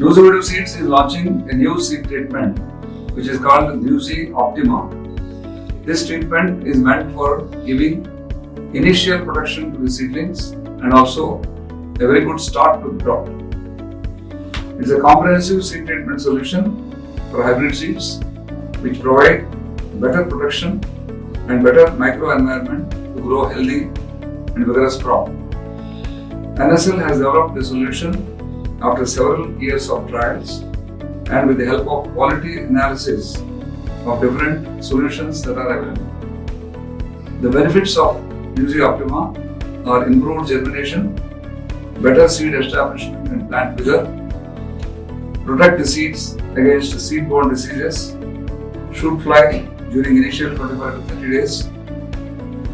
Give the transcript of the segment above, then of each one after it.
Nuzivedu Seeds is launching a new seed treatment which is called Nuzi Optima. This treatment is meant for giving initial protection to the seedlings and also a very good start to the crop. It's a comprehensive seed treatment solution for hybrid seeds which provide better protection and better microenvironment to grow healthy and vigorous crop. NSL has developed a solution after several years of trials and with the help of quality analysis of different solutions that are available. The benefits of UZ Optima are improved germination, better seed establishment and plant vigor, protect the seeds against seed-borne diseases, shoot fly during initial 25 to 30 days,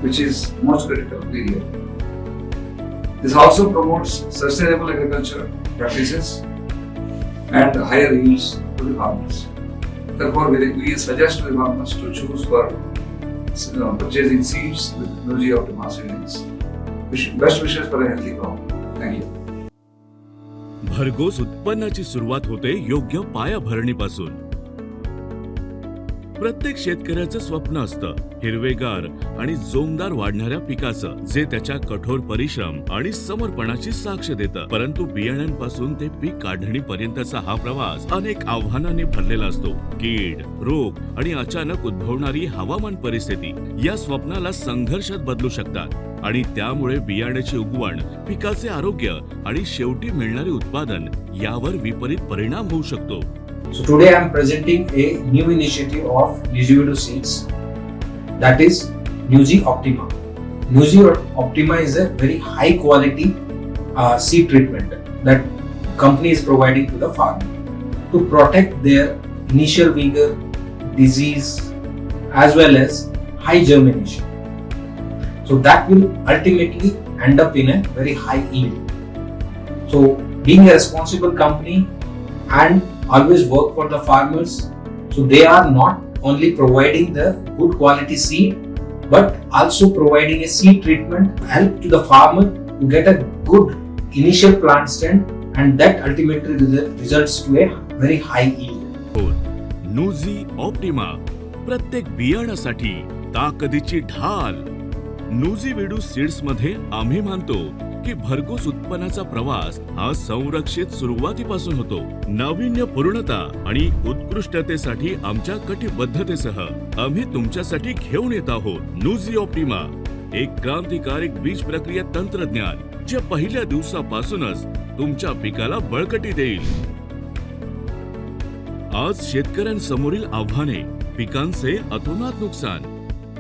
which is most critical period. This also promotes sustainable agriculture practices and higher yields to the farmers. Therefore, we, we suggest to the farmers to choose for you know, purchasing seeds with Nuji Optima seedlings. Wish, best wishes for a healthy crop. Thank you. भरघोस उत्पन्नाची सुरुवात होते योग्य पायाभरणीपासून प्रत्येक शेतकऱ्याचं स्वप्न असतं. हिरवेगार आणि जोमदार वाढणाऱ्या पिकाचं जे त्याच्या कठोर परिश्रम आणि समर्पणाची साक्ष देतं. परंतु बियाण्यांपासून ते पीक काढणीपर्यंतचा हा प्रवास अनेक आव्हानांनी भरलेला असतो. कीड रोग आणि अचानक उद्भवणारी हवामान परिस्थिती या स्वप्नाला संघर्षात बदलू शकतात. आणि त्यामुळे बियाण्याची उगवण पिकाचे आरोग्य आणि शेवटी मिळणारे उत्पादन यावर विपरीत परिणाम होऊ शकतो. So today I am presenting a new initiative of Nuzivedo Seeds that is Nuzi Optima. Nuzi Optima is a very high quality uh, seed treatment that company is providing to the farmer to protect their initial vigor, disease as well as high germination. So that will ultimately end up in a very high yield. So being a responsible company and always work for the farmers so they are not only providing the good quality seed but also providing a seed treatment help to the farmer to get a good initial plant stand and that ultimately resu- results to a very high yield नुझी Optima प्रत्येक बियाणासाठी ताकदीची ढाल नुझी वेडू seeds मध्ये आम्ही मानतो की भरघोस उत्पन्नाचा प्रवास हा संरक्षित सुरुवातीपासून होतो. नाविन्यपूर्णता आणि उत्कृष्टतेसाठी आमच्या कटिबद्धतेसह आम्ही तुमच्यासाठी घेऊन येत आहोत. नुझी ऑप्टिमा एक क्रांतिकारक बीज प्रक्रिया तंत्रज्ञान जे पहिल्या दिवसापासूनच तुमच्या पिकाला बळकटी देईल. आज शेतकऱ्यांसमोरील आव्हाने पिकांचे अतोनात नुकसान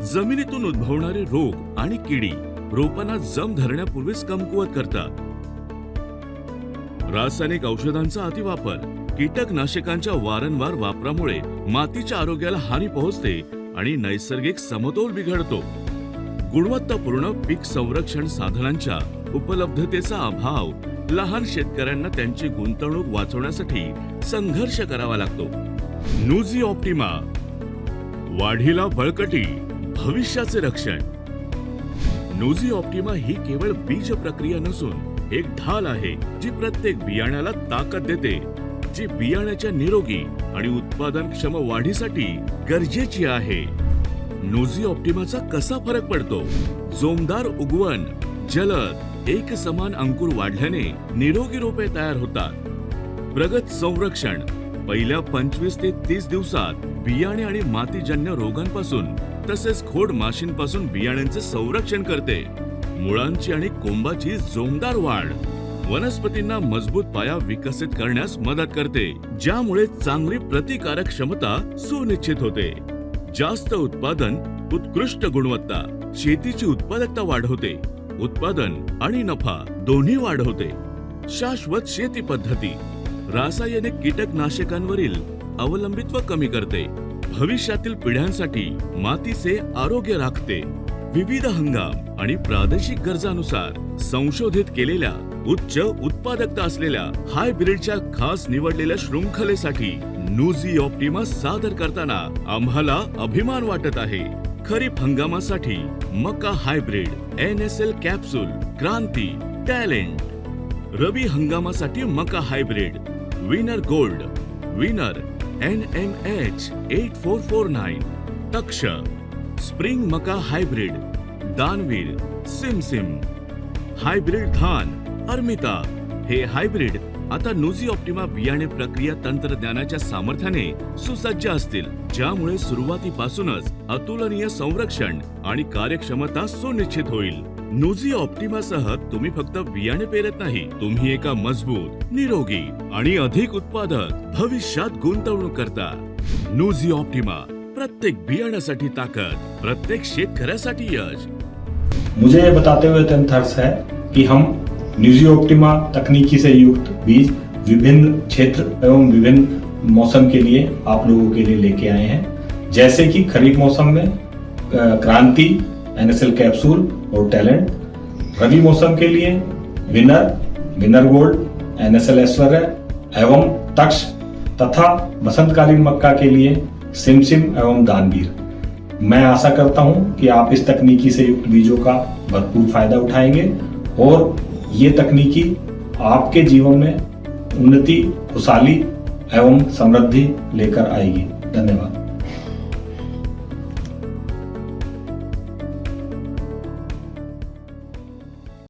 जमिनीतून उद्भवणारे रोग आणि किडी रोपांना जम धरण्यापूर्वीच कमकुवत करतात रासायनिक औषधांचा अतिवापर कीटकनाशकांच्या वारंवार वापरामुळे मातीच्या आरोग्याला हानी पोहोचते आणि नैसर्गिक समतोल बिघडतो. गुणवत्तापूर्ण पीक संरक्षण साधनांच्या उपलब्धतेचा अभाव लहान शेतकऱ्यांना त्यांची गुंतवणूक वाचवण्यासाठी संघर्ष करावा लागतो. न्यूजी ऑप्टिमा. वाढीला बळकटी भविष्याचे रक्षण. नोझी ऑप्टिमा ही केवळ बीज प्रक्रिया नसून एक ढाल आहे जी प्रत्येक बियाण्याला ताकद देते जी बियाण्याच्या निरोगी आणि उत्पादनक्षम वाढीसाठी गरजेची आहे. नोझी ऑप्टिमाचा कसा फरक पडतो? जोमदार उगवण जलद एक समान अंकुर वाढल्याने निरोगी रोपे तयार होतात. प्रगत संरक्षण पहिल्या पंचवीस ते तीस दिवसात बियाणे आणि मातीजन्य रोगांपासून तसेच खोड माशींपासून बियाण्यांचे संरक्षण करते. मुळांची आणि कोंबाची जोमदार वाढ वनस्पतींना मजबूत पाया विकसित करण्यास मदत करते ज्यामुळे चांगली प्रतिकारक क्षमता सुनिश्चित होते. जास्त उत्पादन उत्कृष्ट गुणवत्ता शेतीची उत्पादकता वाढवते उत्पादन आणि नफा दोन्ही वाढवते शाश्वत शेती पद्धती रासायनिक कीटकनाशकांवरील अवलंबित्व कमी करते. भविष्यातील पिढ्यांसाठी मातीचे आरोग्य राखते. विविध हंगाम आणि प्रादेशिक गरजानुसार संशोधित केलेल्या उच्च उत्पादकता असलेल्या हायब्रिडच्या खास निवडलेल्या शृंखलेसाठी न्यूझी ऑप्टिमा सादर करताना आम्हाला अभिमान वाटत आहे. खरीप हंगामासाठी मका hybrid N S L capsule Kranti talent. रबी हंगामासाठी मका hybrid winner gold winner N M H eight four four nine Taksh spring मका हायब्रिड दानवीर सिमसिम हायब्रिड धान अर्मिता हे हायब्रिड आता नुझी ऑप्टिमा बियाणे प्रक्रिया तंत्रज्ञानाच्या सामर्थ्याने सुसज्ज असतील ज्यामुळे सुरुवातीपासूनच अतुलनीय संरक्षण आणि कार्यक्षमता सुनिश्चित होईल. नुझी ऑप्टिमासह तुम्ही फक्त बियाणे पेरत नाही, तुम्ही एका मज़बूत, निरोगी आणि अधिक उत्पादक भविष्यात गुंतवणूक करता. नुझी ऑप्टिमा प्रत्येक बियाण्यासाठी ताकद, प्रत्येक शेतकऱ्यासाठी यश. मुझे ये बताते हुए अत्यंत हर्ष है कि हम न्यूजी ऑप्टिमा तकनीकी से युक्त बीज विभिन्न क्षेत्र एवं विभिन्न मौसम के लिए आप लोगों के लिए लेके आए हैं। जैसे कि खरीफ मौसम में क्रांति एनएसएल कैप्सूल और टैलेंट। रवि मौसम के लिए winner winner gold, NSL Aishwarya एवं तक्ष तथा बसंतकालीन मक्का के लिए सिमसिम एवं दानवीर। मैं आशा करता हूँ कि आप इस तकनीकी से युक्त बीजों का भरपूर फ़ायदा उठाएँगे और ये तकनीकी आपके जीवन में उन्नति, खुशहाली एवं समृद्धि लेकर आएगी। धन्यवाद।